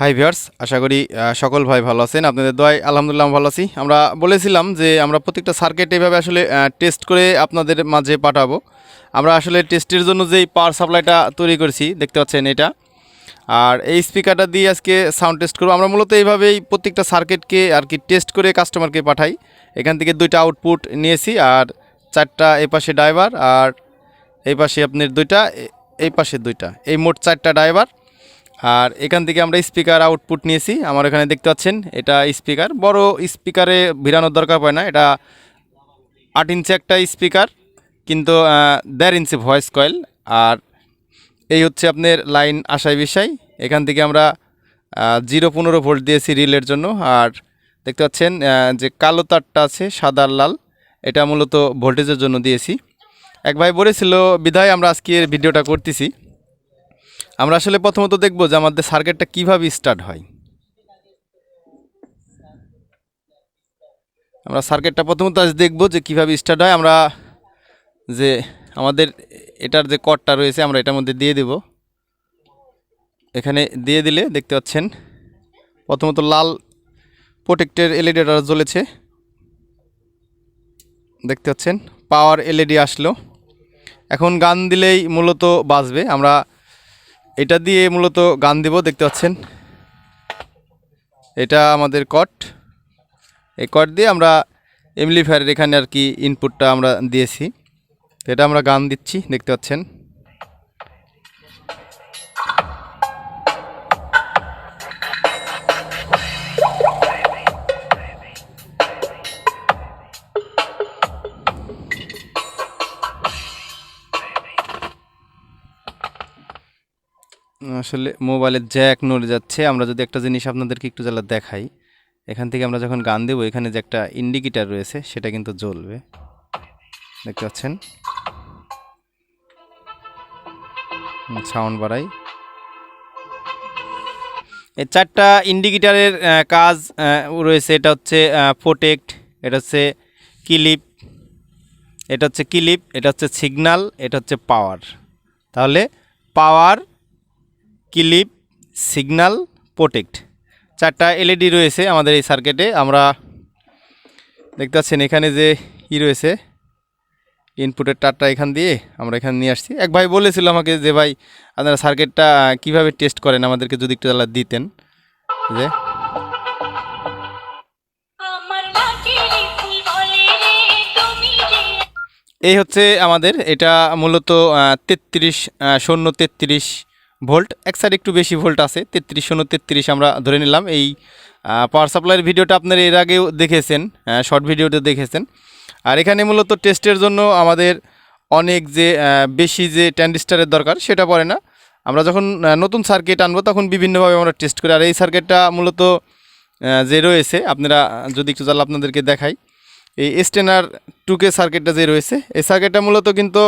High viewers আশা করি সকল ভাই ভালো আছেন। আপনাদের দোয়াই আলহামদুলিল্লাহ ভালো আছি। আমরা বলেছিলাম যে আমরা প্রত্যেকটা সার্কিট এইভাবে আসলে টেস্ট করে আপনাদের মাঝে পাঠাবো। আমরা আসলে টেস্টের জন্য যেই পাওয়ার সাপ্লাইটা তৈরি করেছি, দেখতে পাচ্ছেন এটা। আর এই স্পিকারটা দিয়ে আজকে সাউন্ড টেস্ট করব। আমরা মূলত এইভাবেই প্রত্যেকটা সার্কিটকে আর কি টেস্ট করে কাস্টমারকে পাঠাই। এখান থেকে দুইটা আউটপুট নিয়েছি, আর চারটা এই পাশে ড্রাইভার আর এই পাশে আপনার দুইটা এই পাশে দুইটা। এই মোট চারটা ড্রাইভার আর এখান থেকে আমরা স্পিকার আউটপুট নিয়েছি। আমার এখানে দেখতে পাচ্ছেন, এটা স্পিকার। বড় স্পিকারে ভিড়ানোর দরকার পড়ে না, এটা আট ইঞ্চি একটা স্পিকার, কিন্তু দেড় ইঞ্চি ভয়েস কয়েল। আর এই হচ্ছে আপনার লাইন আশায় বিষয়। এখান থেকে আমরা জিরো পনেরো ভোল্ট দিয়েছি রিলের জন্য। আর দেখতে পাচ্ছেন যে কালো তারটা আছে, সাদা লাল, এটা মূলত ভোল্টেজের জন্য দিয়েছি। এক ভাই বলেছিল, বিধায় আমরা আজকের ভিডিওটা করতেছি। আমরা আসলে প্রথমত দেখব যে আমাদের সার্কিটটা কীভাবে স্টার্ট হয়। আমরা সার্কিটটা প্রথমত আজ দেখব যে কীভাবে স্টার্ট হয়। আমরা যে আমাদের এটার যে কটটা রয়েছে, আমরা এটার মধ্যে দিয়ে দেব। এখানে দিয়ে দিলে দেখতে পাচ্ছেন, প্রথমত লাল প্রোটেক্টের এলইডিটা জ্বলেছে। দেখতে পাচ্ছেন, পাওয়ার এলইডি আসলো। এখন গান দিলেই মূলত বাজবে। আমরা এটা দিয়ে মূলত গান দেব, দেখতে পাচ্ছেন। এটা আমাদের কট এই কট দিয়ে আমরা এমলিফায়ারের এখানে আর কি ইনপুটটা আমরা দিয়েছি। এটা আমরা গান দিচ্ছি, দেখতে পাচ্ছেন। আসলে মোবাইলের জ্যাক নড়ে যাচ্ছে। আমরা যদি একটা জিনিস আপনাদেরকে একটু জ্বালা দেখাই। এখান থেকে আমরা যখন গান দেবো, এখানে যে একটা ইন্ডিকেটার রয়েছে, সেটা কিন্তু জ্বলবে। দেখতে পাচ্ছেন? সাউন্ড বাড়াই। এই চারটা ইন্ডিকেটারের কাজ রয়েছে। এটা হচ্ছে প্রোটেক্ট এটা হচ্ছে ক্লিপ এটা হচ্ছে ক্লিপ এটা হচ্ছে সিগনাল এটা হচ্ছে পাওয়ার তাহলে পাওয়ার ক্লিপ সিগনাল প্রোটেক্ট। চারটা এলইডি রয়েছে আমাদের এই সার্কিটে। আমরা দেখতে পাচ্ছেন এখানে যে ই রয়েছে ইনপুটের তারটা এখান দিয়ে আমরা এখানে নিয়ে আসছি। এক ভাই বলেছিল আমাকে যে ভাই আপনারা সার্কিটটা কীভাবে টেস্ট করেন? আমাদেরকে যদি একটু তাহলে দিতেন। যে এই হচ্ছে আমাদের। এটা মূলত তেত্রিশ শূন্য তেত্রিশ ভোল্ট, এক সাইড একটু বেশি ভোল্ট আছে, তেত্রিশ শূন্য তেত্রিশ আমরা ধরে নিলাম। এই পাওয়ার সাপ্লাইয়ের ভিডিওটা আপনারা এর আগেও দেখেছেন শর্ট ভিডিওতে দেখেছেন। আর এখানে মূলত টেস্টের জন্য আমাদের অনেক যে বেশি যে ট্যান্ডিস্টারের দরকার, সেটা পড়ে না। আমরা যখন নতুন সার্কিট আনব, তখন বিভিন্নভাবে আমরা টেস্ট করি। আর এই সার্কিটটা মূলত যে রয়েছে, আপনারা যদি একটু জানলে আপনাদেরকে দেখাই। এই স্টেনার টুকে সার্কিটটা যে রয়েছে, এই সার্কিটটা মূলত কিন্তু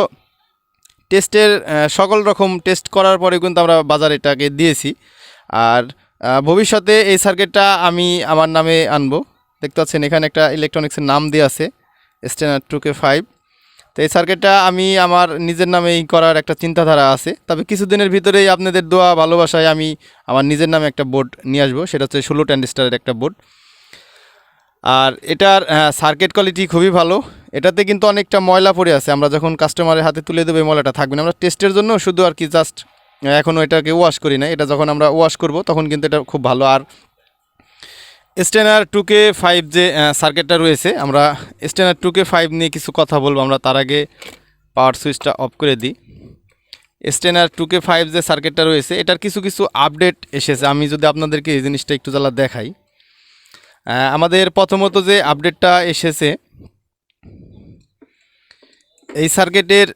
টেস্টের সকল রকম টেস্ট করার পরে কিন্তু আমরা বাজারে এটাকে দিয়েছি। আর ভবিষ্যতে এই সার্কিটটা আমি আমার নামে আনব। দেখতে পাচ্ছেন এখানে একটা ইলেকট্রনিক্সের নাম দিয়ে আছে স্ট্যান্ডার টু কে ফাইভ তো এই সার্কিটটা আমি আমার নিজের নামেই করার একটা চিন্তাধারা আছে। তবে কিছুদিনের ভিতরেই আপনাদের দোয়া, ভালোবাসায় আমি আমার নিজের নামে একটা বোর্ড নিয়ে আসব। সেটা হচ্ছে ষোলো ট্যান্ডিস্টারের একটা বোর্ড আর এটার সার্কিট কোয়ালিটি খুবই ভালো। এটাতে কিন্তু অনেকটা ময়লা পড়ে আছে। আমরা যখন কাস্টমারের হাতে তুলে দেবো ময়লাটা থাকবে না। আমরা টেস্টের জন্য শুধু আর কি জাস্ট এখনও এটাকে ওয়াশ করি না এটা যখন আমরা ওয়াশ করব তখন কিন্তু এটা খুব ভালো। আর স্টেনার টুকে ফাইভ যে সার্কিটটা রয়েছে। আমরা স্টেনার টুকে ফাইভ নিয়ে কিছু কথা বলব। আমরা তার আগে পাওয়ার সুইচটা অফ করে দিই। স্টেনার টুকে ফাইভ যে সার্কিটটা রয়েছে। এটার কিছু কিছু আপডেট এসেছে। আমি যদি আপনাদেরকে এই জিনিসটা একটু জ্বালা দেখাই। আমাদের প্রথমত যে আপডেটটা এসেছে এই সার্কিটের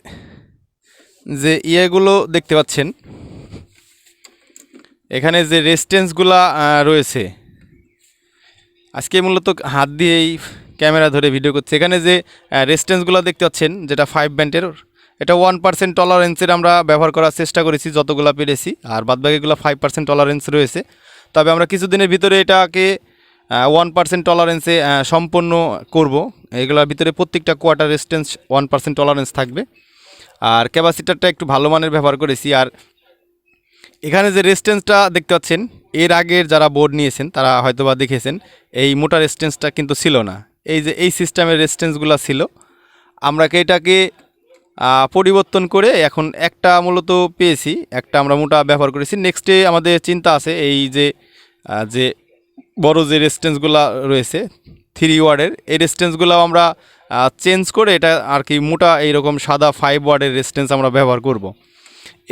যে ইয়েগুলো দেখতে পাচ্ছেন, এখানে যে রেজিস্ট্যান্সগুলা রয়েছে। আজকে মূলত হাত দিয়েই ক্যামেরা ধরে ভিডিও করছে। এখানে যে রেজিস্ট্যান্সগুলো দেখতে পাচ্ছেন, যেটা ফাইভ ব্যান্ডের এটা ওয়ান পার্সেন্ট টলারেন্সের আমরা ব্যবহার করার চেষ্টা করেছি, যতগুলো পেরেছি। আর বাদবাকিগুলো ফাইভ পার্সেন্ট টলারেন্স রয়েছে। তবে আমরা কিছুদিনের ভিতরে এটাকে ওয়ান পার্সেন্ট টলারেন্সে সম্পন্ন করব। এগুলোর ভিতরে প্রত্যেকটা quarter resistance one percent tolerance থাকবে। আর ক্যাপাসিটারটা একটু ভালো মানের ব্যবহার করেছি। আর এখানে যে রেজিস্ট্যান্সটা দেখতে পাচ্ছেন, এর আগের যারা বোর্ড নিয়েছেন, তারা হয়তোবা দেখেছেন, এই মোটা রেস্টেন্সটা কিন্তু ছিল না। এই যে, এই সিস্টেমের রেস্টেন্সগুলো ছিল। আমরা এটাকে পরিবর্তন করে এখন একটা মূলত পেয়েছি, একটা আমরা মোটা ব্যবহার করেছি। নেক্সটে আমাদের চিন্তা আছে, এই যে যে বড় যে রেস্টেন্সগুলো রয়েছে থ্রি ওয়ার্ডের, এই রেস্টেন্সগুলো আমরা চেঞ্জ করে এটা আর কি মোটা এইরকম সাদা ফাইভ ওয়ার্ডের রেস্টেন্স আমরা ব্যবহার করব।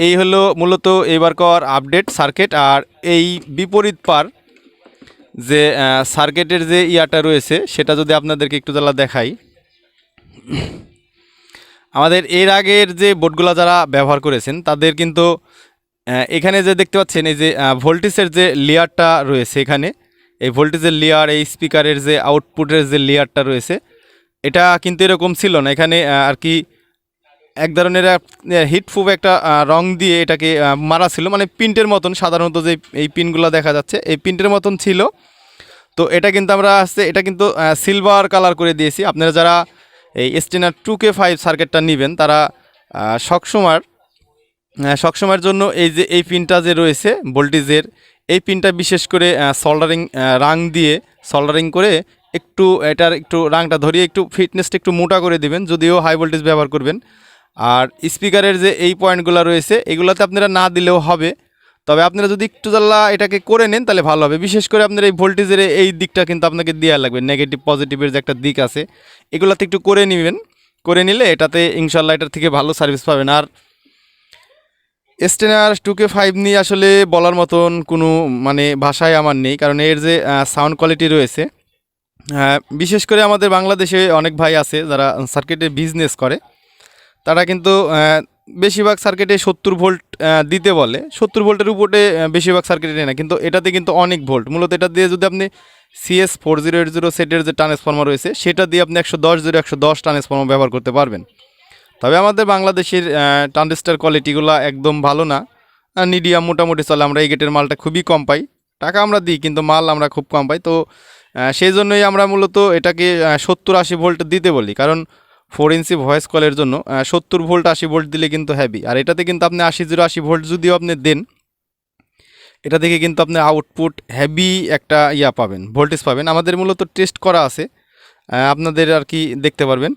এই হলো মূলত এবারকার আপডেট সার্কিট আর এই বিপরীত পার যে সার্কিটের যে ইয়াটা রয়েছে, সেটা যদি আপনাদেরকে একটু তাহলে দেখাই আমাদের এর আগের যে বোর্ডগুলো যারা ব্যবহার করেছেন, তাদের কিন্তু এখানে যে দেখতে পাচ্ছেন, এই যে ভোল্টেজের যে লেয়ারটা রয়েছে এখানে এই ভোল্টেজের লেয়ার এই স্পিকারের যে আউটপুটের যে লেয়ারটা রয়েছে, এটা কিন্তু এরকম ছিল না। এখানে আর কি এক ধরনের হিটপ্রুফ একটা রং দিয়ে এটাকে মারা ছিল। মানে প্রিন্টের মতন, সাধারণত যে এই পিনগুলো দেখা যাচ্ছে, এই প্রিন্টের মতন ছিল। তো এটা কিন্তু আমরা আসছে এটা কিন্তু সিলভার কালার করে দিয়েছি। আপনারা যারা এই এসটিনার টু কে ফাইভ সার্কিটটা নেবেন, তারা সবসময় সবসময়ের জন্য এই যে, এই পিনটা যে রয়েছে ভোল্টেজের এই পিনটা বিশেষ করে সল্ডারিং রাং দিয়ে সল্ডারিং করে একটু এটার একটু রাংটা ধরিয়ে একটু ফিটনেসটা একটু মোটা করে দিবেন, যদিও হাই ভোল্টেজ ব্যবহার করবেন। আর স্পিকারের যে এই পয়েন্টগুলো রয়েছে, এগুলোতে আপনারা না দিলেও হবে। তবে আপনারা যদি একটু জ্বালা এটাকে করে নেন, তাহলে ভালো হবে। বিশেষ করে আপনার এই ভোল্টেজের এই দিকটা কিন্তু আপনাকে দেওয়া লাগবে নেগেটিভ পজিটিভের যে একটা দিক আছে, এগুলোতে একটু করে নেবেন। করে নিলে এটাতে ইনশাল্লাহ এটার থেকে ভালো সার্ভিস পাবেন। আর এসটেনার টু কে ফাইভ নিয়ে আসলে বলার মতন কোনো মানে ভাষায় আমার নেই। কারণ এর যে সাউন্ড কোয়ালিটি রয়েছে বিশেষ করে আমাদের বাংলাদেশে অনেক ভাই আছে যারা সার্কিটে বিজনেস করে। তারা কিন্তু বেশিরভাগ সার্কিটে সত্তর ভোল্ট দিতে বলে। সত্তর ভোল্টের উপরে বেশিরভাগ সার্কিটে নেয় না। কিন্তু এটাতে কিন্তু অনেক ভোল্ট মূলত এটা দিয়ে যদি আপনি CS four zero eight zero সেটের যে ট্রান্সফর্মার রয়েছে, সেটা দিয়ে আপনি একশো দশ জিরো একশো দশ ট্রান্সফর্মার ব্যবহার করতে পারবেন। তবে আমাদের বাংলাদেশের ট্রানজিস্টার কোয়ালিটিগুলো একদম ভালো না। মিডিয়াম মোটামুটি চলে, আমরা এই গেটের মালটা খুবই কম পাই। টাকা আমরা দিই, কিন্তু মাল আমরা খুব কম পাই। তো সেই জন্যই আমরা মূলত এটাকে সত্তর আশি ভোল্ট দিতে বলি। কারণ ফোর ইঞ্চি ভয়েস কলের জন্য সত্তর ভোল্ট, আশি ভোল্ট দিলে কিন্তু হ্যাভি আর এটাতে কিন্তু আপনি আশি জিরো আশি ভোল্ট যদিও আপনি দেন, এটা থেকে কিন্তু আপনি আউটপুট হ্যাভি একটা ইয়া পাবেন ভোল্টেজ পাবেন। আমাদের মূলত টেস্ট করা আছে। আপনাদের আর কি দেখতে পারবেন।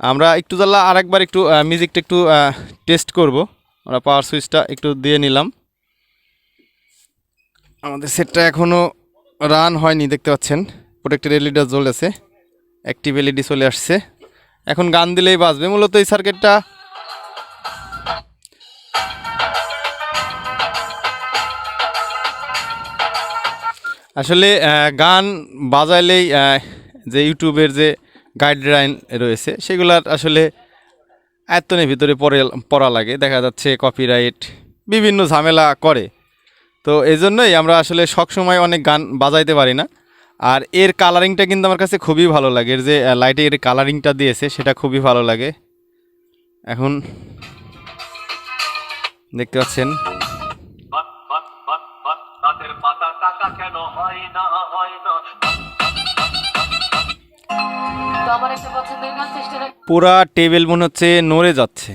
আমরা একটু জ্বালা আরেকবার একটু মিউজিকটা একটু টেস্ট করব। আমরা পাওয়ার সুইচটা একটু দিয়ে নিলাম। আমাদের সেটটা এখনও রান হয়নি, দেখতে পাচ্ছেন? প্রোটেক্টেড এলইডিটা জ্বলেছে অ্যাক্টিভ এলইডি চলে আসছে। এখন গান দিলেই বাজবে। মূলত এই সার্কিটটা আসলে গান বাজাইলেই যে ইউটিউবের যে গাইডলাইন রয়েছে। সেগুলার আসলে আয়ত্তনের ভিতরে পড়ে, পড়া লাগে। দেখা যাচ্ছে কপিরাইট বিভিন্ন ঝামেলা করে। তো এই জন্যই আমরা আসলে সবসময় অনেক গান বাজাইতে পারি না। আর এর কালারিংটা কিন্তু আমার কাছে খুবই ভালো লাগে। এর যে লাইটে এর কালারিংটা দিয়েছে, সেটা খুবই ভালো লাগে। এখন দেখতে পাচ্ছেন। কেন হয় না হয় না? পুরা টেবিল মনে হচ্ছে নড়ে যাচ্ছে।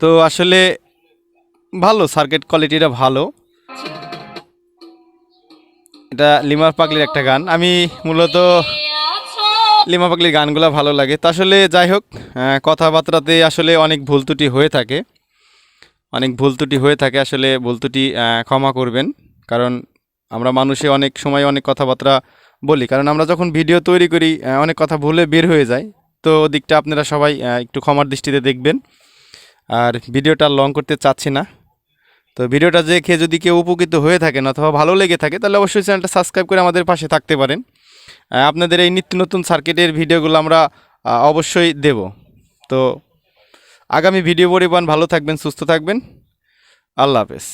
তো আসলে ভালো সার্কিট কোয়ালিটিটা ভালো। এটা লিমার পাগলির একটা গান। আমি মূলত লিমা পাগলির গানগুলো ভালো লাগে। তা আসলে যাই হোক কথাবার্তাতে আসলে অনেক ভুল ত্রুটি হয়ে থাকে। অনেক ভুল ত্রুটি হয়ে থাকে আসলে, ভুল ত্রুটি ক্ষমা করবেন। কারণ আমরা মানুষে অনেক সময় অনেক কথাবার্তা বলি, কারণ আমরা যখন ভিডিও তৈরি করি অনেক কথা ভুলে বের হয়ে যায় তো দিকটা আপনারা সবাই একটু ক্ষমার দৃষ্টিতে দেখবেন। আর ভিডিওটা লং করতে চাচ্ছি না। তো ভিডিওটা দেখে যদি কেউ উপকৃত হয়ে থাকেন অথবা ভালো লেগে থাকে, তাহলে অবশ্যই চ্যানেলটা সাবস্ক্রাইব করে আমাদের পাশে থাকতে পারেন। আপনাদের এই নিত্য নতুন সার্কিটের ভিডিওগুলো আমরা অবশ্যই দেব। তো আগামী ভিডিও পরিমাণ ভালো থাকবেন, সুস্থ থাকবেন। আল্লাহ হাফেজ।